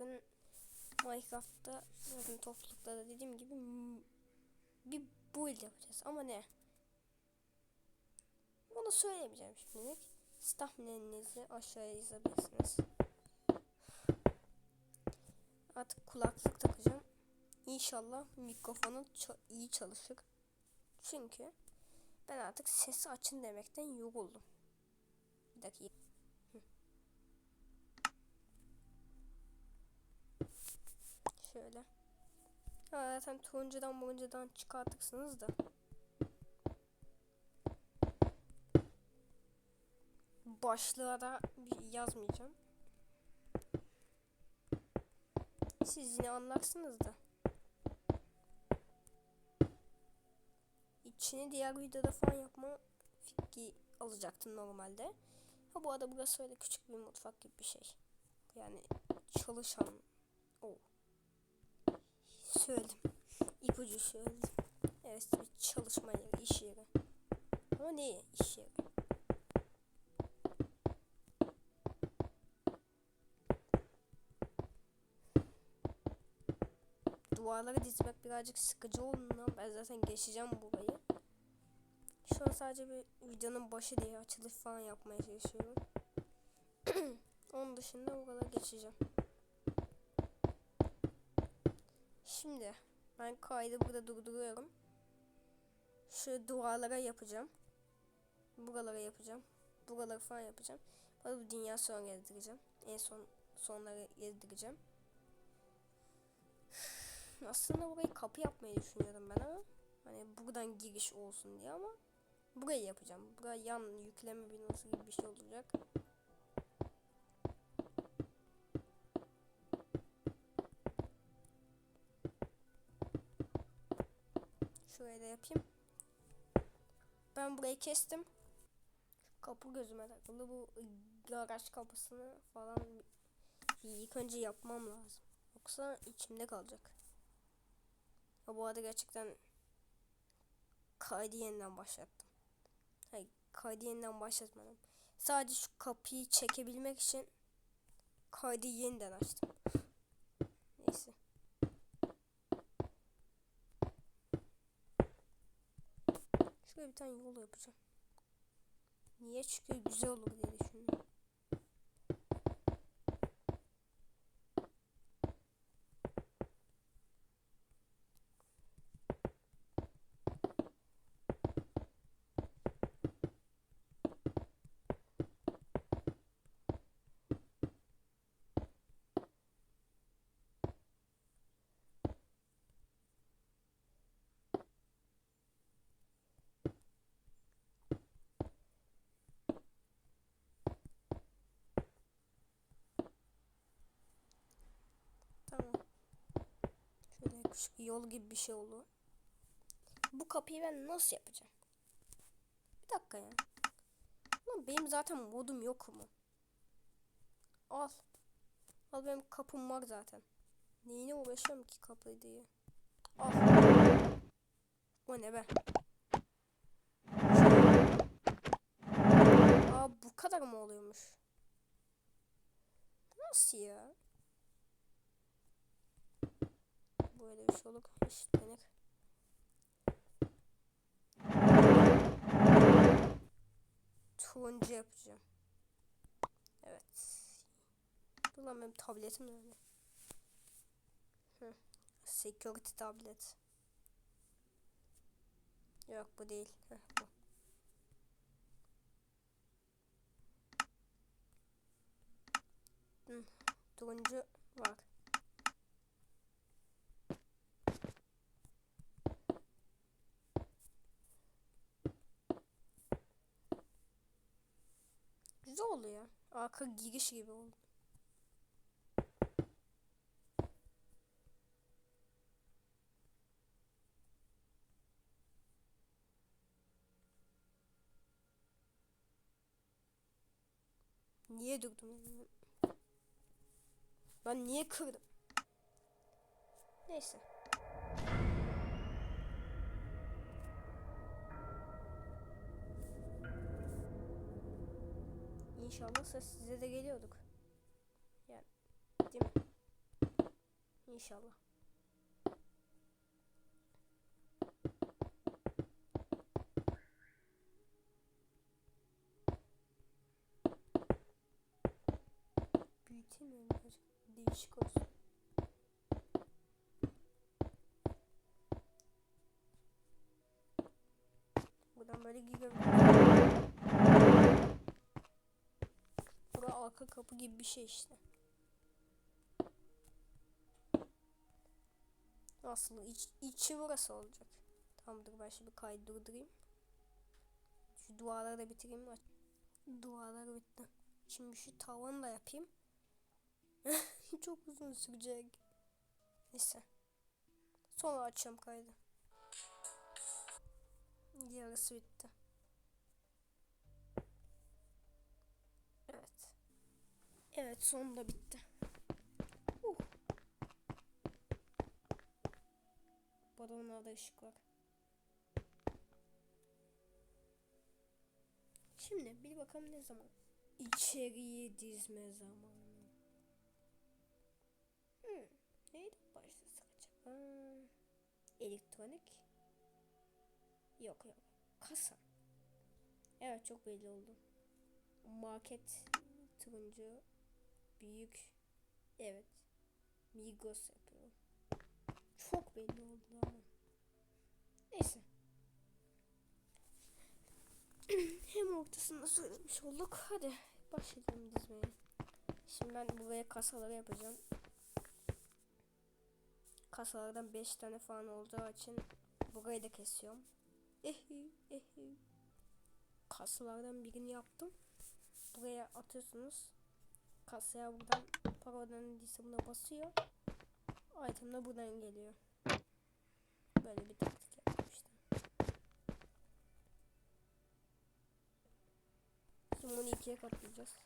bugün Minecraft'ta zaten toplulukta da dediğim gibi bir build yapacağız ama ne? Onu söylemeyeceğim şimdilik. Siz aşağıya yazabilirsiniz. Artık kulaklık takacağım. İnşallah mikrofonu iyi çalışır. Çünkü ben artık sesi açın demekten yoruldum. Bir dakika. Şöyle. Ha, zaten turuncudan moruncudan çıkartırsınız da. Başlığa da bir yazmayacağım. Siz yine anlarsınız da. İçini diğer videoda falan yapma fikri alacaktım normalde. Ha bu arada burası öyle küçük bir mutfak gibi bir şey. Yani çalışan o. Söyledim. İpucu söyledim. Evet bir çalışma yeri, iş yeri. Ama ne iş yeri? Duvarları dizmek birazcık sıkıcı olduğundan ben zaten geçeceğim burayı. Şu an sadece bir videonun başı diye açılış falan yapmaya çalışıyorum. Onun dışında buralara geçeceğim. Şimdi ben kaydı burada durduruyorum. Şu duvarlara yapacağım. Buralara yapacağım. Buraları falan yapacağım. Sonra bu dünya sonra gezdireceğim. En son sonları gezdireceğim. Aslında burayı kapı yapmayı düşünüyorum ben ama hani buradan giriş olsun diye ama burayı yapacağım. Buraya yan yükleme binası gibi bir şey olacak. Da yapayım. Ben burayı kestim. Şu kapı gözüme takıldı. Bu garaj kapısını falan ilk önce yapmam lazım. Yoksa içimde kalacak. Ha, bu arada gerçekten kaydı yeniden başlattım. Hayır kaydı yeniden başlatmadım. Sadece şu kapıyı çekebilmek için kaydı yeniden açtım. Neyse. Şöyle bir tane yol yapacağım. Niye? Çünkü güzel olur diye düşünüyorum. Tamam. Şöyle küçük bir yol gibi bir şey oldu. Bu kapıyı ben nasıl yapacağım? Bir dakika ya. Lan benim zaten modum yok mu? Al. Al benim kapım var zaten. Neyine uğraşıyorum ki kapı diye. Al. O ne be? Aa bu kadar mı oluyormuş? Nasıl ya? Şey olur. Eşitlenir. Turuncu yapacağım. Evet. Dur lan benim tabletim nerede? Hı. Security tablet. Yok bu değil. Heh, bu. Hı. Turuncu var. Ya. Arka giriş gibi oldu. Niye durdum? Ben niye kırdım? Neyse. İnşallah ses size de geliyorduk. Yani değil mi? İnşallah. Büyüteyim mi? Değişik olsun. Buradan böyle girebilirim. Bura arka kapı gibi bir şey işte. Aslında iç, içi burası olacak. Tamamdır ben şimdi kaydı durdurayım. Şu duvarları da bitireyim. Duvarlar bitti. Şimdi şu tavanı da yapayım. Çok uzun sürecek. Neyse. Sonra açacağım kaydı. Yarısı bitti. Evet. Evet sonunda bitti. Uh. Balonlarda ışık var. Şimdi bir bakalım ne zaman. İçeriye dizme zamanı. Hmm. Neydi başlasak acaba? Elektronik. Yok yok. Kasa. Evet çok belli oldu. Market turuncu. Büyük. Evet. Migros yapıyor. Çok belli oldu ama. Neyse. Hem ortasında söylemiş olduk. Hadi başlayalım dizmeye. Şimdi ben buraya kasaları yapacağım. Kasalardan 5 tane falan olacağı için burayı da kesiyorum. Ehi ehi. Kasalardan birini yaptım. Buraya atıyorsunuz. Kasaya buradan para ödendiyse buna basıyor. Item da buradan geliyor. Böyle bir taktik yaptım işte. Şimdi bunu ikiye katlayacağız.